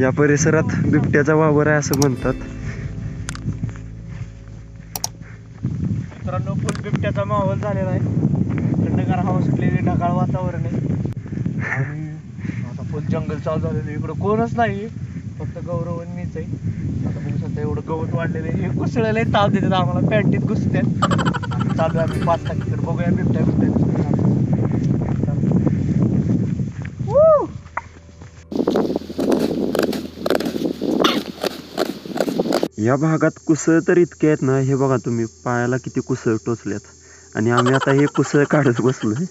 या परिसरात बिबट्याचा वावर आहे असं म्हणतात. मित्रांनो फुल बिबट्याचा माहोल झालेला आहे. थंडगार हवा सुटलेली ढगाळ वातावरण आहे. आता फुल जंगल चालू झालेलं आहे. इकडं कोणच नाही. फक्त गौरव आणि मीच आहे. आता बघू शकता एवढं गवत वाढलेलं आहे. हे कुसळलेलं आहे ताप देतात. आम्हाला पॅन्टीत घुसतात आणि चालू आहे आम्ही पाच टाकीकडे बघूया बिबट्या बिबट्या या भागात कुसळ तर इतके आहेत ना हे बघा तुम्ही पायाला किती कुसळ टोचल्यात आणि आम्ही आता हे कुसळ काढत बसलोय.